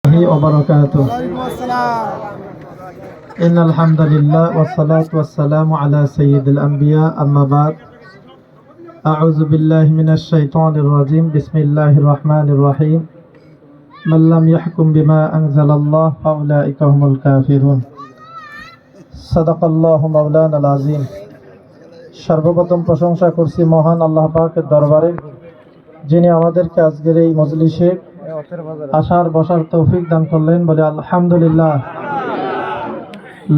الله وبركاته إن الحمد لله والصلاة والسلام على سيد الأنبياء أما بعد أعوذ بالله من الشيطان الرجيم بسم الله الرحمن الرحيم من لم يحكم بما أنزل الله فأولئك هم الكافرون صدق الله مولانا العظيم সর্বপ্রথম প্রশংসা করছি মহান আল্লাহ পাকের দরবারে যিনি আমাদেরকে আজকের এই মজলিসে আসার বসার তৌফিক দান করলেন বলে আলহামদুলিল্লাহ।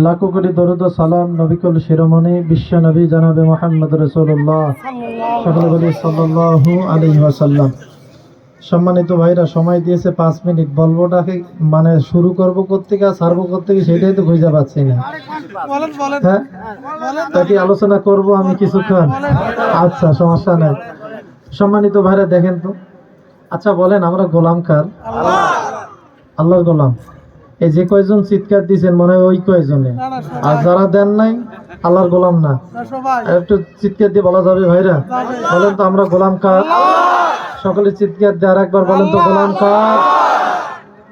লাখো কোটি দরুদ সালাম নবিকুল শিরোমণি বিশ্ব নবী জানাবে মোহাম্মদ রসুল্লাহ সকলে বলি সাল্লাল্লাহু আলাইহি ওয়াসাল্লাম। সম্মানিত ভাইরা সময় দিয়েছে পাঁচ মিনিট। বলবোটাকে মানে শুরু করব কোথেকে আর ছাড়বো কোথেকে সেটাই তো খুঁজে পাচ্ছি না। বলেন বলেন। হ্যাঁ? তা কি আলোচনা করব আমি কিছুক্ষণ? আচ্ছা সমস্যা নাই। সম্মানিত ভাইরা দেখেন তো। আচ্ছা বলেন আমরা গোলাম কার? আল্লাহর গোলাম। এই যে কয়জন চিৎকার দিয়েছেন মনে হয় ওই কয়জনে? আর যারা দেন নাই আল্লাহর গোলাম না। একটু চিৎকার দিয়ে বলা যাবে ভাইরা? বলেন তো আমরা গোলাম কার? সকলে চিৎকার দিয়ে আর একবার বলেন তো গোলাম কার?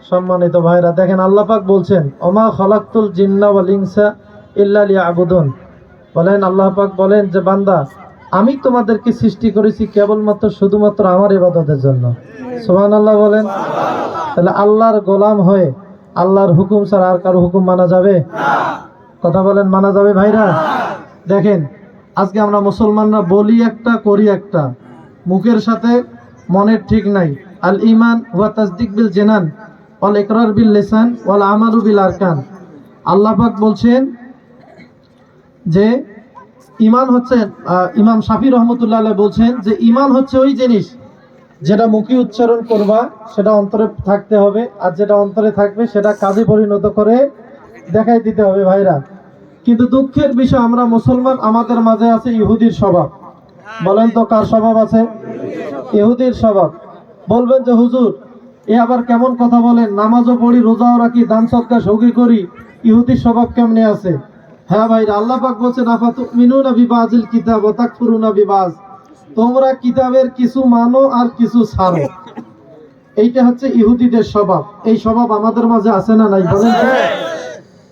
সম্মানিত ভাইরা দেখেন আল্লাহ পাক বলছেন ওমা খলাক্তুল জিন্না ওয়াল ইনসা ইল্লা লিয়াবুদুন। বলেন আল্লাহ পাক বলেন যে বান্দা আমি তোমাদেরকে সৃষ্টি করেছি কেবলমাত্র শুধুমাত্র আমার ইবাদতের জন্য। সোহান আল্লাহ বলেন? তাহলে আল্লাহর গোলাম হয়ে আল্লাহর হুকুম ছাড়া আর কারও হুকুম মানা যাবে? কথা বলেন, মানা যাবে ভাইরা? দেখেন, আজকে আমরা মুসলমানরা বলি একটা, করি একটা। মুখের সাথে, মনের ঠিক নাই। আল ইমান ওয়া তাসদিক বিল জেনান, ওয়াল ইকরার বিল লিসান, ওয়াল আমালু বিল আরকান। আল্লাহ পাক বলছেন যে ইমান হচ্ছে আহ, ইমাম শাফি রহমতুল্লাহ বলছেন যে ইমান হচ্ছে ওই জিনিস যেটা মুখী উচ্চারণ করবা সেটা অন্তরে থাকতে হবে আর যেটা অন্তরে থাকবে সেটা কাজে পরিণত করে দেখাই দিতে হবে ভাইরা। কিন্তু দুঃখের বিষয় আমরা মুসলমান আমাদের মাঝে আছে ইহুদির স্বভাব। বলেন তো কার স্বভাব আছে? ইহুদির স্বভাব। বলবেন যে হুজুর এ আবার কেমন কথা বলেন? নামাজও পড়ি রোজাও রাখি দান সৎকার সৌগি করি। ইহুদির স্বভাব কেমনে আছে? হ্যাঁ ভাই, আল্লাহ পাক বলছেন আফাতু মিনুনা বিবাজিল কিতাব ও তাকফুরুনা বিবাজ। তোমরা কিতাবের কিছু মানো আর কিছু ছাড়ো। এইটা হচ্ছে ইহুদিদের স্বভাব। এই স্বভাব আমাদের মাঝে আছে না নাই, বলেন?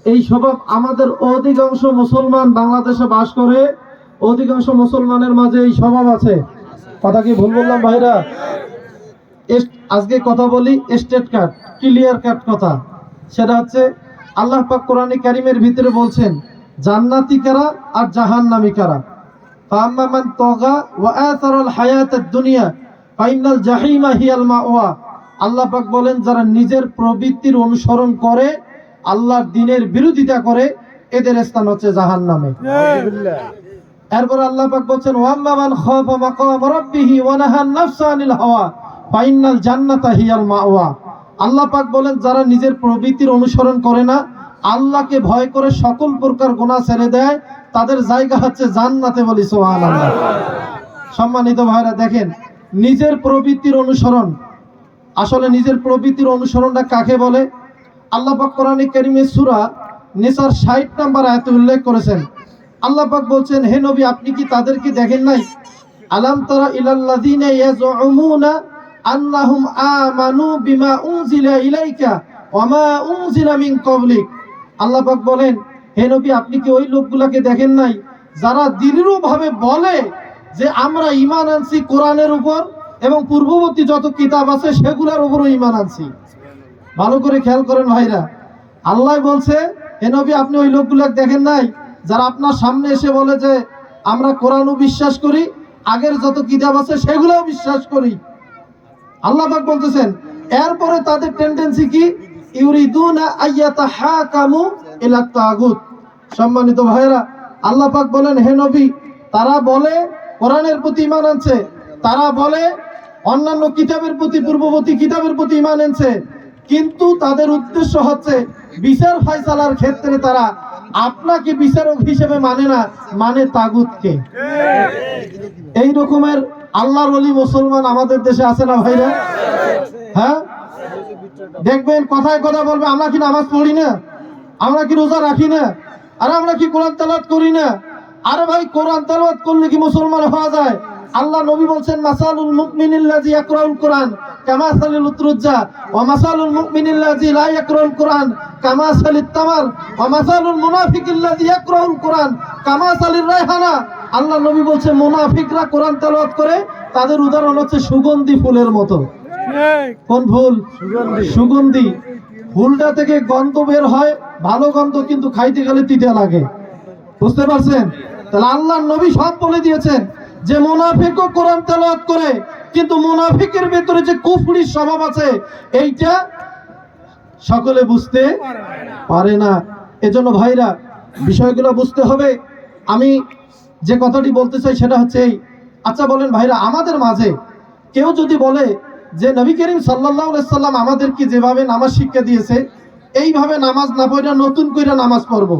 এই স্বভাব আমাদের অধিকাংশ মুসলমান বাংলাদেশে বাস করে, অধিকাংশ মুসলমানের মাঝে এই স্বভাব আছে। কথা কি ভুল বললাম ভাইরা? আজকে কথা বলি স্টেট কার্ড, ক্লিয়ার কার্ড কথা। সেটা হচ্ছে, আল্লাহ পাক কোরআনে কারিমের ভিতরে বলছেন জান্নাতি কারা আর জাহান্নামি কারা? ফাম্মান তগা ওয়া আসারাল হায়াতাদ দুনিয়া ফাইনাল জাহিমা হিয়াল মাওয়া। আল্লাহ পাক বলেন যারা নিজের প্রবৃত্তির অনুসরণ করে আল্লাহর দিনের বিরোধিতা করে এদের স্থান হচ্ছে জাহান্নামে। এরপর আল্লাহ পাক বলছেন ওয়াম্মান খাফা মাকাম রাব্বিহি ওয়া নাহা নাফসা আনিল হাওয়া ফাইনাল জান্নাতা হিয়াল মাওয়া। আল্লাহ পাক বলেন যারা নিজের প্রবৃত্তির অনুসরণ করে না আল্লাহকে ভয় করে সকল প্রকার গোনা ছেড়ে দেয়, তাদের জায়গা হচ্ছে জান্নাতে বলি সুবহানাল্লাহ। সম্মানিত ভাইরা, দেখেন, নিজের প্রবৃত্তির অনুসরণ। আসলে নিজের প্রবৃত্তির অনুসরণটা কাকে বলে? আল্লাহ পাক কোরআনে কারিমে সূরা নিসার 60 নাম্বার আয়াতে উল্লেখ করেছেন। আল্লাহ পাক বলছেন, হে নবী, আপনি কি তাদেরকে দেখেন নাই? আলাম তারা ইলাল্লাযিনা ইয়াজউমুনা আমানু বিমা উনজিলা ইলাইকা ওয়া মা উনজিলা মিন ক্বাবলিক। আল্লাহ পাক বলেন, হে নবী, আপনি কি ওই লোকগুলাকে দেখেন নাই? যারা দৃঢ়ভাবে বলে যে আমরা ইমান আনছি কোরআনের উপর এবং পূর্ববর্তী যত কিতাব আছে সেগুলোর উপরও ইমান আনছি? ভালো করে খেয়াল করেন ভাইরা, আল্লাহ বলছে, হে নবী, আপনি ওই লোকগুলাকে দেখেন নাই? যারা আপনার সামনে এসে বলে যে আমরা কোরআনও বিশ্বাস করি, আগের যত কিতাব আছে সেগুলোও বিশ্বাস করি। আল্লাহ পাক বলতেছেন, এরপরে তাদের টেন্ডেন্সি কি? সম্মানিত ভাইরা আল্লাহ পাক বলেন, হে নবী, তারা বলে, কোরআনের প্রতি ইমান আনছে। তারা বলে, অন্যান্য কিতাবের প্রতি, পূর্ববর্তী কিতাবের প্রতি ইমান আনছে কিন্তু তাদের উদ্দেশ্য হচ্ছে, বিচার ফয়সালার ক্ষেত্রে তারা আপনাকে বিচারক হিসেবে মানে না মানে তাগুতকে। এই রকমের আল্লাহর ওলি মুসলমান আমাদের দেশে আছে না ভাইরা? হ্যাঁ? দেখবেন, কথায় কথা বলবে, আমরা কি নামাজ পড়ি না? আমরা কি রোজা রাখি না? আর আমরা কি কোরআন তালাত করি না? আরে ভাই, কোরআন তালাত করলে কি মুসলমান হওয়া যায়? আল্লাহ নবী বলছেন, মাসালুল মুকমিনিল্লাযী ইয়াকরাউল কোরআন কামাসালিল উতরুজ্জা, ওয়া মাসালুল মুকমিনিল্লাযী লা ইয়াকরাউল কোরআন কামাসালিত তামার, ওয়া মাসালুল মুনাফিকিল্লাযী ইয়াকরাউল কোরআন কামাসালির রায়হানা। আল্লাহ নবী বলছেন, মুনাফিকরা কোরআন তেলাওয়াত করে, তাদের উদাহরণ হচ্ছে সুগন্ধি ফুলের মতো। কোন ফুল সুগন্ধি। ফুলটা থেকে গন্ধ বের হয় ভালো গন্ধ কিন্তু খাইতে গেলে তিতে লাগে। বুঝতে পারছেন? তাহলে আল্লাহ নবী সব বলে দিয়েছেন যে মোনাফিকও কোরআন তেলাওয়াত করে কিন্তু মোনাফিকের ভেতরে যে কুফরির স্বভাব আছে এইটা সকলে বুঝতে পারে না। এজন্য ভাইরা বিষয়গুলো বুঝতে হবে। আমি যে কথাটি বলতে চাই সেটা হচ্ছে এই। আচ্ছা বলেন ভাইরা আমাদের মাঝে কেউ যদি বলে যে নবী করিম সাল্লাহ সাল্লাম আমাদেরকে যেভাবে নামাজ শিক্ষা দিয়েছে এইভাবে নামাজ না পড়ে নতুন করে নামাজ পড়ব।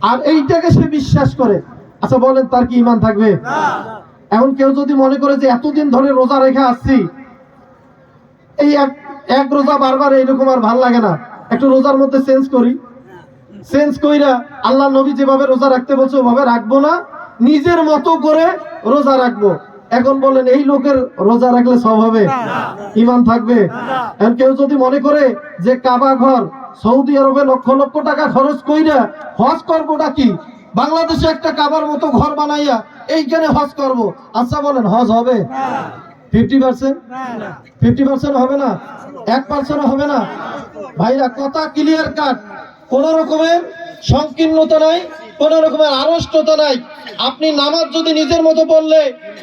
আর এইটাকে সে বিশ্বাস করে। আচ্ছা বলেন তার কি ইমান থাকবে? এখন কেউ যদি মনে করে যে এতদিন ধরে রোজা রেখে আসছি এই এক এক রোজা বারবার এইরকম আর ভালো লাগে না। একটু রোজার মধ্যে চেঞ্জ করি। চেঞ্জ কইরা আল্লাহ নবী যেভাবে রোজা রাখতে বলছে ওভাবে রাখব না। নিজের মতো করে রোজা রাখব। এখন বলেন এই লোকের রোজা রাখলে সব হবে? ইমান থাকবে? কেউ যদি মনে করে যে কাবা ঘর সৌদি আরবে লক্ষ লক্ষ টাকা খরচ কইরা হজ করবোটা কি? বাংলাদেশে একটা কাবার মতো ঘর বানাইয়া এইখানে হজ করব। আচ্ছা বলেন হজ হবে? Fifty percent? ফিফটি পার্সেন্ট হবে না? এক পার্সেন্ট হবে না? ভাইরা কথা ক্লিয়ার কাট কোন রকমের সংকীর্ণতা নাই। কোন রকমের আড়ষ্টতা নাই। আপনি নামাজ যদি নিজের মতো পড়লে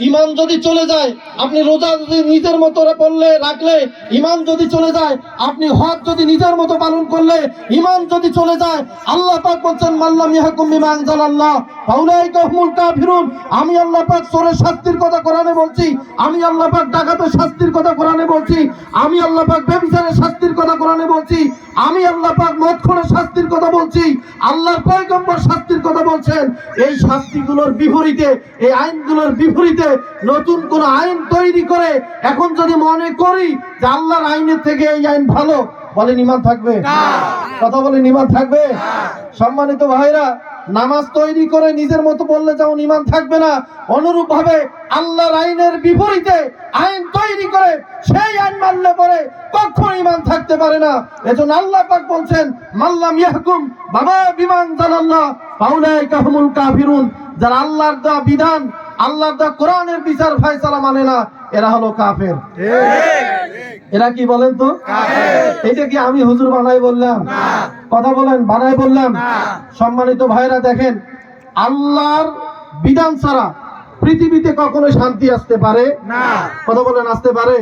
ইমান যদি চলে যায়, আপনি রোজা যদি নিজের মতো পড়লে, রাখলে ইমান যদি চলে যায়, আপনি হজ যদি নিজের মতো পালন করলে ইমান যদি চলে যায়, আল্লাহ পাক বলছেন মাল্লাম মিহাকুম বিমা আনজালাল্লাহ। কাফিরুন আমি আল্লাহ পাক চোরের শাস্তির কথা কোরআনে বলছি আমি আল্লাহ পাক ডাকাতের শাস্তির কথা কোরআনে বলছি আমি আল্লাহ পাক ব্যভিচারের শাস্তির কথা কোরআনে বলছি আমি আল্লাহ পাক মদখোরের শাস্তির কথা বলছি আল্লাহর পয়গম্বর শাস্তির কথা বলছেন। এই শাস্তিগুলোর বিপরীতে এই আইনগুলোর বিপরীতে নতুন কোন আইন তৈরি করে এখন যদি মনে করি যে আল্লাহর আইনের থেকে এই আইন ভালো বলেন ইমান থাকবে? কথা বলেন ইমান থাকবে? সম্মানিত ভাইরা নামাজ তৈরি করে নিজের মতো বললে যেমন ইমান থাকবে না অনুরূপ ভাবে আল্লাহর আইনের বিপরীতে আইন তৈরি করে সেই আইন মানলে পরে কখন ইমান থাকতে পারে না। এজন্য আল্লাহ পাক বলছেন মাল্লাম ইয়াহকুম, বাবা বিমান জানাল্লাহ পাউলাই কাহমুল কাফিরুন। যারা আল্লাহর দেওয়া বিধান, আল্লাহর দেওয়া কোরআনের বিচার ফায়সালা মানে না, এরা হলো কাফের। এরা কি বলেন তো? এটা কি আমি হুজুর বানাই বললাম? কথা বলেন বানাই বললাম? সম্মানিত ভাইরা দেখেন আল্লাহর বিধান ছাড়া পৃথিবীতে কখনো শান্তি আসতে পারে কথা বলেন আসতে পারে?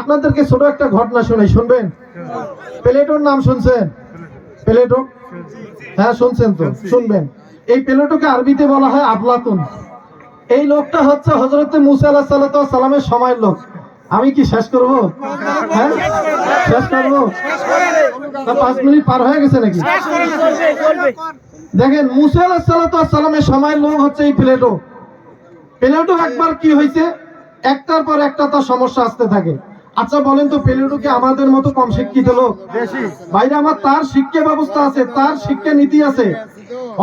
আপনাদেরকে ছোট একটা ঘটনা শুনে শুনবেন? প্লেটোর নাম শুনছেন? প্লেটো? হ্যাঁ শুনছেন তো শুনবেন। এই প্লেটোকে আরবিতে বলা হয় আবলাতুন। এই লোকটা হচ্ছে হজরতে মুসা আলাহ সালামের সময়ের লোক। আমি কি শেষ করব? হ্যাঁ? শেষ করব? পাঁচ মিনিট পার হয়ে গেছে নাকি? দেখেন মুসা আলাহ সালামের সময়ের লোক হচ্ছে এই প্লেটো প্লেটো একবার কি হয়েছে? একটার পর একটা তার সমস্যা আসতে থাকে। আচ্ছা বলেন তো প্লেটো কি আমাদের মতো কম শিক্ষিত লোক? বাইরে আমার তার শিক্ষা ব্যবস্থা আছে তার শিক্ষা নীতি আছে।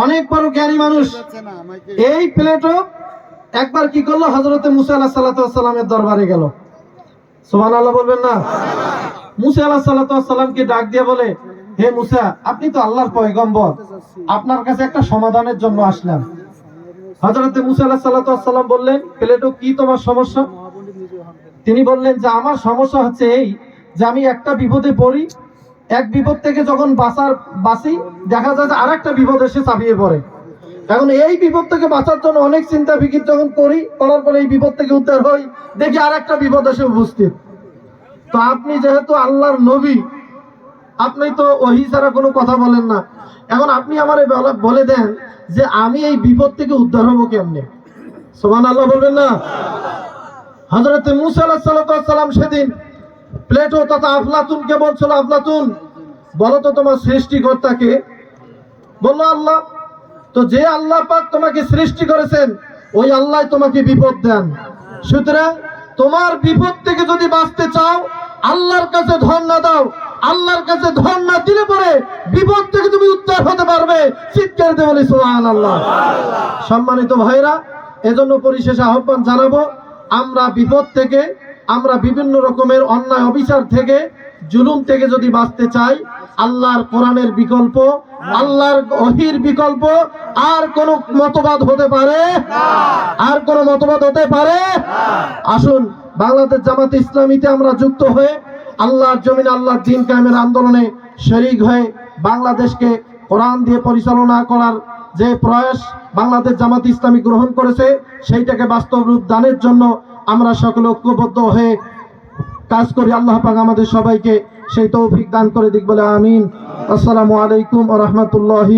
অনেক বড় জ্ঞানী মানুষ। এই প্লেটো একবার কি করল? হজরতে মুসা আলাহ সাল্লামের দরবারে গেল। সোমান আল্লাহ বলবেন না? মুসা আলাহ সাল্লামকে ডাক দিয়ে বলে, হে মুসা, আপনি তো আল্লাহর পয়গম্বর। আপনার কাছে একটা সমাধানের জন্য আসলাম। হজরতে মুসা আলাহ সাল্লাম বললেন, প্লেটো, কি তোমার সমস্যা? তিনি বললেন যে, আমার সমস্যা হচ্ছে এই যে, আমি একটা বিপদে পড়ি। এক বিপদ থেকে যখন বাঁচার, বাঁচি, দেখা যায় যে আর একটা বিপদ এসে চাপিয়ে পড়ে। এখন এই বিপদ থেকে বাঁচার জন্য অনেক চিন্তা ফিকির যখন করি, করার পরে এই বিপদ থেকে উদ্ধার হই, দেখি আর একটা বিপদ এসে উপস্থিত। তো আপনি যেহেতু আল্লাহর নবী, আপনি তো ওহি ছাড়া কোনো কথা বলেন না। এখন আপনি আমার বলে- দেন যে আমি এই বিপদ থেকে উদ্ধার হব কেমনে? সোমান আল্লাহ বলবেন না? হজরতে মুসা আলাহ সেদিন প্লেটো তথা আফলাতুনকে বলছিল আফলাতুন, বলো তো তোমার সৃষ্টিকর্তাকে। বলল, আল্লাহ তো যে আল্লাহ পাক তোমাকে সৃষ্টি করেছেন, ওই আল্লাহ তোমাকে বিপদ দেন। সুতরাং তোমার বিপদ থেকে যদি বাঁচতে চাও, আল্লাহর কাছে না দাও, আল্লাহর কাছে না দিলে পরে বিপদ থেকে তুমি উদ্ধার হতে পারবে। চিৎকার দিয়ে বলি সোহান আল্লাহ সম্মানিত ভাইরা এজন্য পরিশেষে আহ্বান জানাব, আমরা বিপদ থেকে, আমরা বিভিন্ন রকমের অন্যায়, অবিচার থেকে, জুলুম থেকে যদি বাঁচতে চাই আল্লাহর কোরআনের বিকল্প, আল্লাহর অহির বিকল্প, আর কোন মতবাদ হতে পারে? আর কোন মতবাদ হতে পারে? আসুন, বাংলাদেশ জামাত ইসলামীতে আমরা যুক্ত হয়ে আল্লাহর জমিন, আল্লাহর দিন কায়েমের আন্দোলনে শরিক হয়ে বাংলাদেশকে কোরআন দিয়ে পরিচালনা করার যে প্রয়াস বাংলাদেশ জামাত ইসলামী গ্রহণ করেছে, সেইটাকে বাস্তব রূপ দানের জন্য আমরা সকলে ঐক্যবদ্ধ হয়ে কাজ করি। আল্লাহ পাক আমাদের সবাইকে সেই তৌফিক দান করে দিক বলে আমিন। আসসালামু আলাইকুম ওয়া রাহমাতুল্লাহি